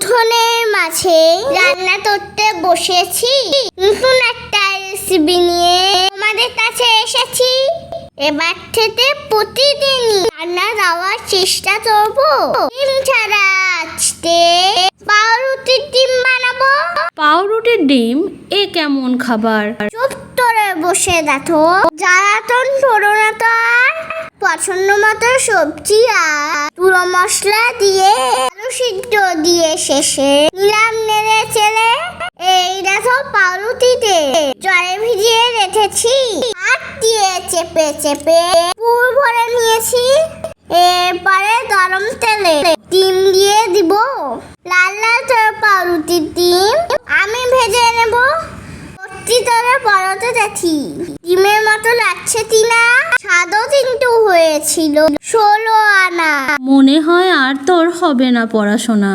উঠোনের মাঝে রান্না করতে বসেছি। নতুন একটা রেসিপি নিয়ে তোমাদের কাছে এসেছি। এবার থেকে প্রতিদিন রান্না দেওয়ার চেষ্টা করব। ডিম ছাড়া আজকে পাউরুটির ডিম বানাবো। পাউরুটির ডিম এ কেমন খাবার? চুপ করে বসে দেখো। জ্বালাতন করো না তো আর। পছন্দ মতো সবজি আর পুরো মশলা দিয়ে সিদ্ধ দিয়ে শেষে নিলাম নেড়ে চেলে এই দেখো পাউরুটিতে জলে ভিজিয়ে রেখেছি। হাত দিয়ে চেপে চেপে পুর ভরে নিয়েছি। এরপরে গরম তেলে ডিম দিয়ে দিব। লাল লাল করে পাউরুটির ডিম আমি ভেজে নেব। সত্যি তোরা পরতে দেখি। ডিমের মতো লাগছে তিনা স্বাদও কিন্তু হয়েছিল। ষোলো আনা। মনে হয় তোর হবে না পড়াশোনা।